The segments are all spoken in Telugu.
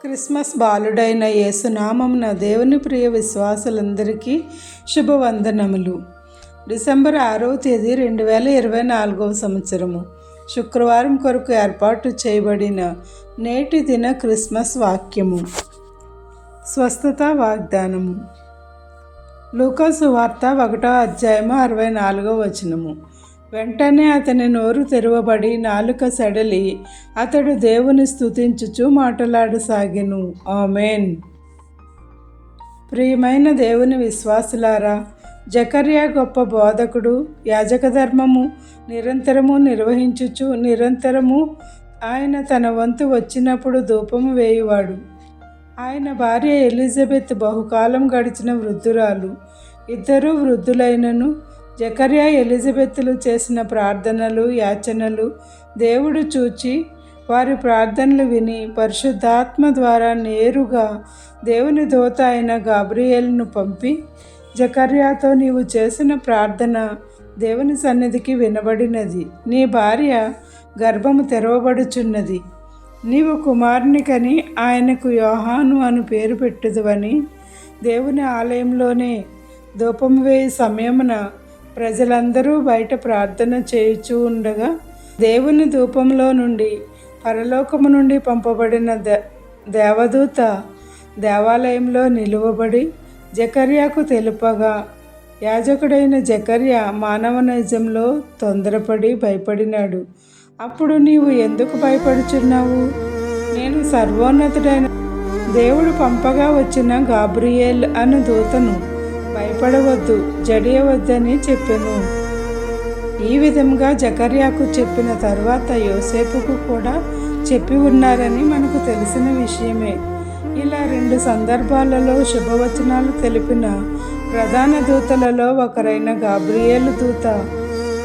క్రిస్మస్ బాలుడైన యేసునామమున దేవుని ప్రియ విశ్వాసులందరికీ శుభవందనములు. డిసెంబర్ ఆరవ తేదీ రెండు వేల ఇరవై నాలుగవ సంవత్సరము. శుక్రవారం కొరకు ఏర్పాటు చేయబడిన నేటి దిన క్రిస్మస్ వాక్యము. స్వస్థత వాగ్దానము. లూకాసు వార్త ఒకటో అధ్యాయము అరవై నాలుగో వచనము. వెంటనే అతని నోరు తెరవబడి నాలుక సడలి అతడు దేవుని స్థుతించుచు మాటలాడసాగెను. ఆమెన్. ప్రియమైన దేవుని విశ్వాసులారా జకర్యా గొప్ప బోధకుడు యాజక ధర్మము నిరంతరము నిర్వహించుచు నిరంతరము ఆయన తన వంతు వచ్చినప్పుడు ధూపము వేయువాడు. ఆయన భార్య ఎలిజబెత్ బహుకాలం గడిచిన వృద్ధురాలు. ఇద్దరూ వృద్ధులైనను జకర్యా ఎలిజబెత్లు చేసిన ప్రార్థనలు యాచనలు దేవుడు చూచి వారి ప్రార్థనలు విని పరిశుద్ధాత్మ ద్వారా నేరుగా దేవుని దోత అయిన గాబ్రియేల్ను పంపి జకర్యాతో నీవు చేసిన ప్రార్థన దేవుని సన్నిధికి వినబడినది. నీ భార్య గర్భము తెరవబడుచున్నది. నీవు కుమారుని కని ఆయనకు యోహాను అని పేరు పెట్టుదువని దేవుని ఆలయంలోనే ధూపం వేయి సమయమున ప్రజలందరూ బయట ప్రార్థన చేయుచూ ఉండగా దేవుని ధూపంలో నుండి పరలోకము నుండి పంపబడిన దే దేవదూత దేవాలయంలో నిలువబడి జకర్యాకు తెలుపగా యాజకుడైన జకర్య మానవ నైజంలో తొందరపడి భయపడినాడు. అప్పుడు నీవు ఎందుకు భయపడుచున్నావు? నేను సర్వోన్నతుడైన దేవుడు పంపగా వచ్చిన గాబ్రియేల్ అను దూతను భయపడవద్దు జడియవద్దని చెప్పెను. ఈ విధంగా జకర్యాకు చెప్పిన తర్వాత యోసేపుకు కూడా చెప్పి ఉన్నారని మనకు తెలిసిన విషయమే. ఇలా రెండు సందర్భాలలో శుభవచనాలు తెలిపిన ప్రధాన దూతలలో ఒకరైన గాబ్రియేలు దూత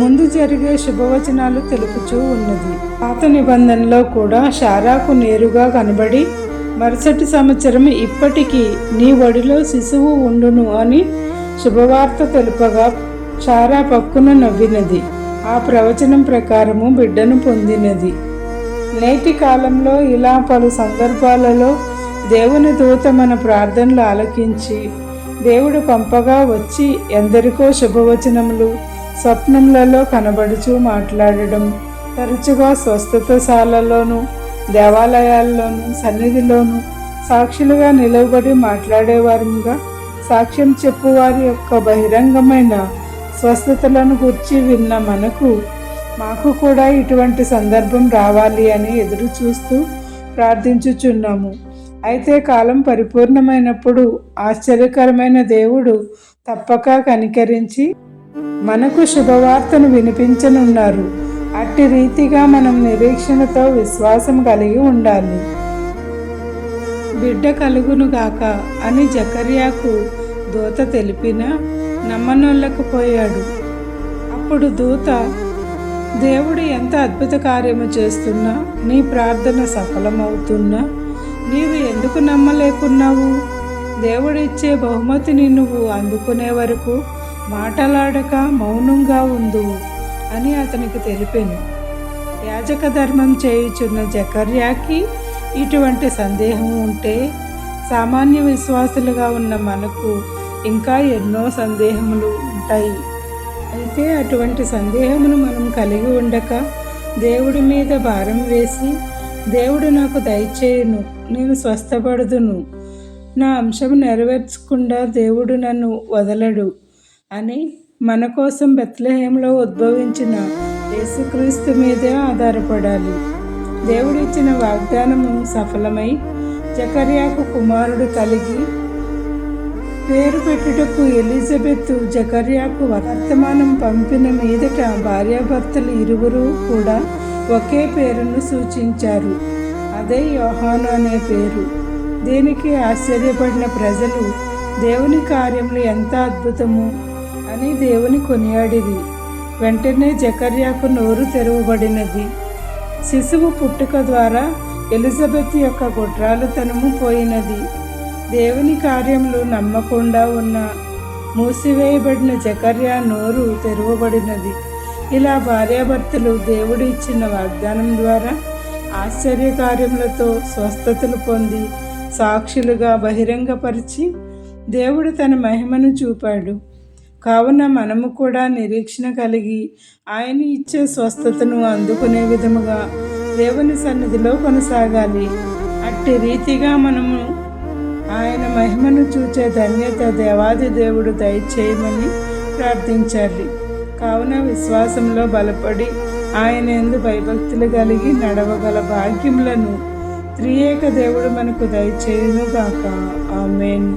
ముందు జరిగే శుభవచనాలు తెలుపుచూ ఉన్నది. పాత నిబంధనలో కూడా షారాకు నేరుగా కనబడి మరుసటి సంవత్సరం ఇప్పటికీ నీ ఒడిలో శిశువు ఉండును అని శుభవార్త తెలుపగా చారా పక్కున నవ్వినది. ఆ ప్రవచనం ప్రకారము బిడ్డను పొందినది. నేటి కాలంలో ఇలా పలు సందర్భాలలో దేవుని దూత మన ప్రార్థనలు ఆలకించి దేవుడు పంపగా వచ్చి ఎందరికో శుభవచనములు స్వప్నములలో కనబడుచు మాట్లాడడం తరచుగా స్వస్థతశాలలోనూ దేవాలయాల్లోనూ సన్నిధిలోనూ సాక్షులుగా నిలవబడి మాట్లాడేవారుగా సాక్ష్యం చెప్పువారి యొక్క బహిరంగమైన స్వస్థతలను గుర్చి విన్న మనకు మాకు కూడా ఇటువంటి సందర్భం రావాలి అని ఎదురు చూస్తూ ప్రార్థించుచున్నాము. అయితే కాలం పరిపూర్ణమైనప్పుడు ఆశ్చర్యకరమైన దేవుడు తప్పక కనికరించి మనకు శుభవార్తను వినిపించనున్నారు. అట్టి రీతిగా మనం నిరీక్షణతో విశ్వాసం కలిగి ఉండాలి. బిడ్డ కలుగును గాక అని జకర్యాకు దూత తెలిపిన నమ్మనొల్లకపోయాడు. అప్పుడు దూత దేవుడు ఎంత అద్భుత కార్యము చేస్తున్నా నీ ప్రార్థన సఫలమవుతున్నా నీవు ఎందుకు నమ్మలేకున్నావు? దేవుడిచ్చే బహుమతిని నువ్వు అందుకునే వరకు మాటలాడక మౌనంగా ఉండు. అని అతనికి తెలిపాను. యాజక ధర్మం చేయుచున్న జకర్యాకి ఇటువంటి సందేహం ఉంటే సామాన్య విశ్వాసులుగా ఉన్న మనకు ఇంకా ఎన్నో సందేహములు ఉంటాయి. అయితే అటువంటి సందేహమును మనం కలిగి ఉండక దేవుడి మీద భారం వేసి దేవుడు నాకు దయచేయును నేను స్వస్థపడుదును నా అంశం నెరవేర్చకుండా దేవుడు నన్ను వదలడు అని మన కోసం బెత్లహేంలో ఉద్భవించిన యేసుక్రీస్తు మీదే ఆధారపడాలి. దేవుడిచ్చిన వాగ్దానము సఫలమై జకర్యాకు కుమారుడు కలిగి పేరు పెట్టుటకు ఎలిజబెత్ జకర్యాకు వర్తమానం పంపిన మీదట భార్యాభర్తలు ఇరువురు కూడా ఒకే పేరును సూచించారు. అదే యోహాను అనే పేరు. దీనికి ఆశ్చర్యపడిన ప్రజలు దేవుని కార్యములు ఎంత అద్భుతము! అని దేవుని కొనియాడిరి వెంటనే జకర్యాకు నోరు తెరవబడినది. శిశువు పుట్టుక ద్వారా ఎలిజబెత్ యొక్క గుడ్రాలుతనము పోయినది. దేవుని కార్యములు నమ్మకుండా ఉన్న మూసివేయబడిన జకర్యా నోరు తెరవబడినది. ఇలా భార్యాభర్తలు దేవుడు ఇచ్చిన వాగ్దానం ద్వారా ఆశ్చర్యకార్యములతో స్వస్థతలు పొంది సాక్షులుగా బహిరంగపరిచి దేవుడు తన మహిమను చూపాడు. కావున మనము కూడా నిరీక్షణ కలిగి ఆయన ఇచ్చే స్వస్థతను అందుకునే విధముగా దేవుని సన్నిధిలో కొనసాగాలి. అట్టి రీతిగా మనము ఆయన మహిమను చూచే ధన్యత దేవాది దేవుడు దయచేయమని ప్రార్థించాలి. కావున విశ్వాసంలో బలపడి ఆయన ఎందు భయభక్తులు కలిగి నడవగల భాగ్యములను త్రియేక దేవుడు మనకు దయచేయునుగాక. ఆమెన్.